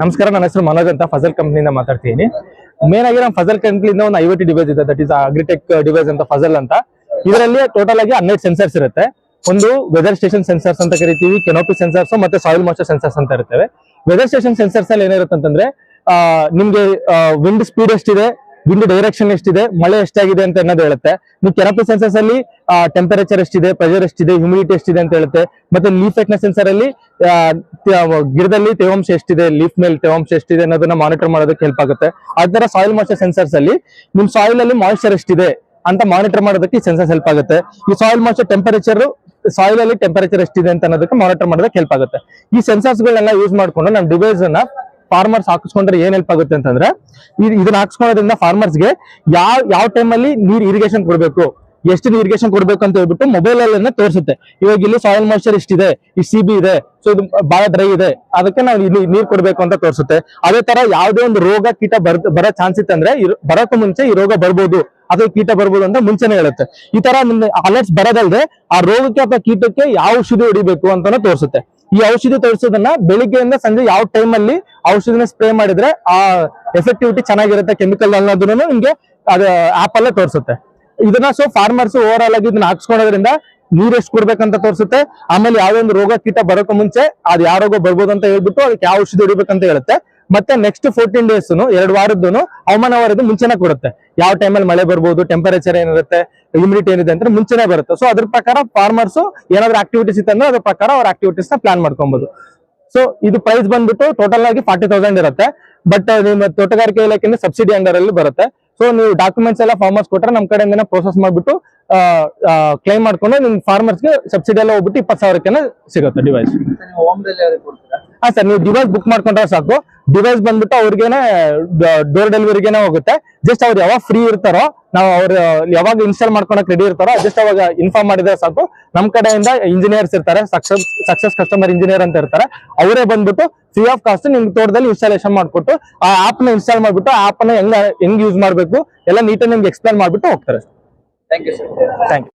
ನಮಸ್ಕಾರ, ನನ್ನ ಹೆಸರು ಮನೋಜ್ ಅಂತ ಫಜಲ್ ಕಂಪ್ನಿಯಿಂದ ಮಾತಾಡ್ತೀನಿ ಮೇನ್ ಆಗಿ ನಮ್ಮ ಫಜಲ್ ಕಂಪ್ನಿಯಿಂದ ಒಂದು ಐವತ್ತು ಡಿವೈಸ್ ಇದೆ. ದಟ್ ಇಸ್ ಅಗ್ರಿಟೆಕ್ ಡಿವೈಸ್ ಅಂತ ಫಜಲ್ ಅಂತ. ಇದರಲ್ಲಿ ಟೋಟಲ್ ಆಗಿ ಹನ್ನೆರಡು ಸೆನ್ಸರ್ಸ್ ಇರುತ್ತೆ. ಒಂದು ವೆದರ್ ಸ್ಟೇಷನ್ ಸೆನ್ಸರ್ಸ್ ಅಂತ ಕರಿತೀವಿ ಕೆನೋಪಿ ಸೆನ್ಸರ್ಸ್ ಮತ್ತೆ ಸಾಯಿಲ್ ಮಾಸ್ಟರ್ ಸೆನ್ಸರ್ಸ್ ಅಂತ ಇರ್ತವೆ. ವೆದರ್ ಸ್ಟೇಷನ್ ಸೆನ್ಸರ್ಸ್ ಅಲ್ಲಿ ಏನಿರುತ್ತೆ ಅಂತಂದ್ರೆ ನಿಮ್ಗೆ ವಿಂಡ್ ಸ್ಪೀಡ್ ಎಷ್ಟಿದೆ? ವಿಂಡ್ ಡೈರೆಕ್ಷನ್ ಎಷ್ಟಿದೆ, ಮಳೆ ಎಷ್ಟಾಗಿದೆ ಅಂತ ಅನ್ನೋದು ಹೇಳುತ್ತೆ. ನೀವು ಕೆನಪಿ ಸೆನ್ಸರ್ಸ್ ಅಲ್ಲಿ ಟೆಂಪರೇಚರ್ ಎಷ್ಟಿದೆ ಪ್ರೆಷರ್ ಎಷ್ಟಿದೆ ಹ್ಯೂಮಿಡಿಟಿ ಎಷ್ಟಿದೆ ಅಂತ ಹೇಳುತ್ತೆ. ಮತ್ತೆ ಲೀಫ್ ಫೆಟ್ನೆಸ್ ಸೆನ್ಸರ್ ಅಲ್ಲಿ ಗಿಡದಲ್ಲಿ ತೇವಾಂಶ ಎಷ್ಟಿದೆ ಲೀಫ್ ಮೇಲೆ ತೇವಾಂಶ ಎಷ್ಟಿದೆ ಅನ್ನೋದನ್ನ ಮಾನಿಟರ್ ಮಾಡೋದಕ್ಕೆ ಹೆಲ್ಪ್ ಆಗುತ್ತೆ. ಅದರ ಸಾಯಿಲ್ ಮಾಸ್ಟರ್ ಸೆನ್ಸರ್ಸ್ ಅಲ್ಲಿ, ನಿಮ್ ಸಾಯಿಲ್ ಅಲ್ಲಿ ಮಾಯಿಶ್ಚರ್ ಎಷ್ಟಿದೆ ಅಂತ ಮಾನಿಟರ್ ಮಾಡೋದಕ್ಕೆ ಸೆನ್ಸರ್ಸ್ ಹೆಲ್ಪ್ ಆಗುತ್ತೆ. ಈ ಸಾಯಿಲ್ ಮಾಸ್ಟರ್ ಟೆಂಪರೇಚರ್ ಸಾಯಿಲ್ ಅಲ್ಲಿ ಟೆಂಪರೇಚರ್ ಎಷ್ಟಿದೆ ಅಂತ ಅನ್ನೋದಕ್ಕೆ ಮಾನಿಟರ್ ಮಾಡೋದಕ್ಕೆ ಹೆಲ್ಪ್ ಆಗುತ್ತೆ. ಈ ಸೆನ್ಸರ್ಸ್ ಗಳನ್ನೆಲ್ಲ ಯೂಸ್ ಮಾಡ್ಕೊಂಡು ನಮ್ಮ ಡಿವೈಸ್ ಅನ್ನ ಫಾರ್ಮರ್ಸ್ ಹಾಕಿಸ್ಕೊಂಡ್ರೆ ಏನ್ ಹೆಲ್ಪ್ ಆಗುತ್ತೆ ಅಂತಂದ್ರೆ ಇದನ್ನ ಹಾಕ್ಸ್ಕೊಳ್ಳೋದ್ರಿಂದ ಫಾರ್ಮರ್ಸ್ಗೆ ಯಾವ ಯಾವ ಟೈಮಲ್ಲಿ ನೀರ್ ಇರಿಗೇಷನ್ ಕೊಡಬೇಕು, ಎಷ್ಟು ಇರಿಗೇಷನ್ ಕೊಡ್ಬೇಕು ಅಂತ ಹೇಳ್ಬಿಟ್ಟು ಮೊಬೈಲ್ ಅಲ್ಲೇ ತೋರಿಸುತ್ತೆ. ಇವಾಗ ಇಲ್ಲಿ ಸಾಯಿಲ್ ಮಾಯ್ಚರ್ ಇಷ್ಟಿದೆ, ಈ ಸಿ ಬಿ ಇದೆ ಸೊ ಇದು ಬಹಳ ಡ್ರೈ ಇದೆ, ಅದಕ್ಕೆ ನಾವು ಇಲ್ಲಿ ನೀರ್ ಕೊಡ್ಬೇಕು ಅಂತ ತೋರಿಸುತ್ತೆ. ಅದೇ ತರ ಯಾವುದೇ ಒಂದು ರೋಗ, ಕೀಟ ಬರ ಬರೋ ಚಾನ್ಸ್ ಇತ್ತಂದ್ರೆ ಬರೋಕ್ಕೂ ಮುಂಚೆ ಈ ರೋಗ ಬರ್ಬೋದು ಅಥವಾ ಕೀಟ ಬರ್ಬೋದು ಅಂತ ಮುಂಚೆನೆ ಹೇಳುತ್ತೆ. ಈ ತರ ಅಲರ್ಟ್ಸ್ ಬರೋದಲ್ದೆ ಆ ರೋಗಕ್ಕೆ ಅಥವಾ ಕೀಟಕ್ಕೆ ಯಾವ ಔಷಧಿ ಹೊಡಿಬೇಕು ಅಂತಾನು ತೋರಿಸುತ್ತೆ. ಈ ಔಷಧಿ ತೋರಿಸೋದನ್ನ ಬೆಳಿಗ್ಗೆಯಿಂದ ಸಂಜೆ ಯಾವ ಟೈಮ್ ಅಲ್ಲಿ ಔಷಧಿನ ಸ್ಪ್ರೇ ಮಾಡಿದ್ರೆ ಆ ಎಫೆಕ್ಟಿವಿಟಿ ಚೆನ್ನಾಗಿರುತ್ತೆ ಕೆಮಿಕಲ್ ಅನ್ನೋದನ್ನು ನಿಮ್ಗೆ ಅದು ಆಪ್ ಅಲ್ಲೇ ತೋರಿಸುತ್ತೆ. ಇದನ್ನ ಸೊ ಫಾರ್ಮರ್ಸ್ ಓವರ್ ಆಲ್ ಆಗಿ ಇದನ್ನ ಹಾಕ್ಸ್ಕೊಳೋದ್ರಿಂದ ನೀರ್ ಎಷ್ಟು ಕೊಡ್ಬೇಕಂತ ತೋರಿಸುತ್ತೆ, ಆಮೇಲೆ ಯಾವ್ದೊಂದು ರೋಗ ಕೀಟ ಬರೋಕೆ ಮುಂಚೆ ಅದ್ ಯಾವ ರೋಗ ಬರ್ಬೋದು ಅಂತ ಹೇಳ್ಬಿಟ್ಟು ಅದಕ್ಕೆ ಯಾವ ಔಷಧಿ ಹೊಡಿಬೇಕಂತ ಹೇಳುತ್ತೆ. ಮತ್ತೆ ನೆಕ್ಸ್ಟ್ ಫೋರ್ಟೀನ್ ಡೇಸ್ ಎರಡು ವಾರದ್ದು ಹವಾಮಾನ ವಾರದ ಮುಂಚೆನೆ ಕೊಡುತ್ತೆ. ಯಾವ ಟೈಮಲ್ಲಿ ಮಳೆ ಬರ್ಬೋದು ಟೆಂಪರೇಚರ್ ಏನಿರುತ್ತೆ ಹ್ಯೂಮಿಡಿಟಿ ಏನಿದೆ ಅಂತ ಮುಂಚೆನೆ ಬರುತ್ತೆ. ಸೊ ಅದ್ರ ಪ್ರಕಾರ ಫಾರ್ಮರ್ಸ್ ಏನಾದ್ರು ಆಕ್ಟಿವಿಟೀಸ್ ಇತ್ತಂದ್ರೆ ಅದ್ರ ಪ್ರಕಾರ ಅವ್ರ ಆಕ್ಟಿವಿಟೀಸ್ನ ಪ್ಲಾನ್ ಮಾಡ್ಕೊಬಹುದು ಸೊ ಇದು ಪ್ರೈಸ್ ಬಂದ್ಬಿಟ್ಟು ಟೋಟಲ್ ಆಗಿ ಫಾರ್ಟಿ ತೌಸಂಡ್ ಇರುತ್ತೆ. ಬಟ್ ನಿಮ್ಮ ತೋಟಗಾರಿಕೆ ಇಲಾಖೆಯಿಂದ ಸಬ್ಸಿಡಿ ಅಂಡರ್ ಅಲ್ಲಿ ಬರುತ್ತೆ. ಸೊ ನೀವು ಡಾಕ್ಯುಮೆಂಟ್ಸ್ ಎಲ್ಲ ಫಾರ್ಮರ್ಸ್ ಕೊಟ್ರೆ ನಮ್ಮ ಕಡೆಯಿಂದ ಪ್ರೋಸೆಸ್ ಮಾಡ್ಬಿಟ್ಟು ಕ್ಲೈಮ್ ಮಾಡ್ಕೊಂಡು ನಿಮ್ ಫಾರ್ಮರ್ಸ್ಗೆ ಸಬ್ಸಿಡಿ ಎಲ್ಲ ಹೋಗ್ಬಿಟ್ಟು ಇಪ್ಪತ್ತು ಸಾವಿರಕ್ಕೆ ಸಿಗುತ್ತೆ ಡಿವೈಸ್ ಹಾ ಸರ್ ನೀವು ಡಿವೈಸ್ ಬುಕ್ ಮಾಡ್ಕೊಂಡ್ರೆ ಸಾಕು. ಡಿವೈಸ್ ಬಂದ್ಬಿಟ್ಟು ಅವ್ರಿಗೇನೆ ಡೋರ್ ಡೆಲಿವರಿಗೇನೆ ಹೋಗುತ್ತೆ. ಜಸ್ಟ್ ಅವ್ರು ಯಾವಾಗ ಫ್ರೀ ಇರ್ತಾರೋ ನಾವು ಅವ್ರು ಯಾವಾಗ ಇನ್ಸ್ಟಾಲ್ ಮಾಡ್ಕೊಳಕ್ ರೆಡಿ ಇರ್ತಾರೋ ಜಸ್ಟ್ ಅವಾಗ ಇನ್ಫಾರ್ಮ್ ಮಾಡಿದ್ರೆ ಸಾಕು. ನಮ್ ಕಡೆಯಿಂದ ಇಂಜಿನಿಯರ್ಸ್ ಇರ್ತಾರೆ ಸಕ್ಸಸ್ ಸಕ್ಸಸ್ ಕಸ್ಟಮರ್ ಇಂಜಿನಿಯರ್ ಅಂತ ಇರ್ತಾರೆ. ಅವರೇ ಬಂದ್ಬಿಟ್ಟು ಫ್ರೀ ಆಫ್ ಕಾಸ್ಟ್ ನಿಮ್ಗೆ ತೋಟದಲ್ಲಿ ಇನ್ಸ್ಟಾಲೇಷನ್ ಮಾಡ್ಕೊಟ್ಟು ಆ ಆಪ್ನ ಇನ್ಸ್ಟಾಲ್ ಮಾಡ್ಬಿಟ್ಟು ಆಪ್ನ ಹೆಂಗ್ ಹೆಂಗ್ ಯೂಸ್ ಮಾಡ್ಬೇಕು ಎಲ್ಲ ನೀಟಾಗಿ ನಿಮ್ಗೆ ಎಕ್ಸ್ಪ್ಲೈನ್ ಮಾಡ್ಬಿಟ್ಟು ಹೋಗ್ತಾರೆ. Thank you sir thank you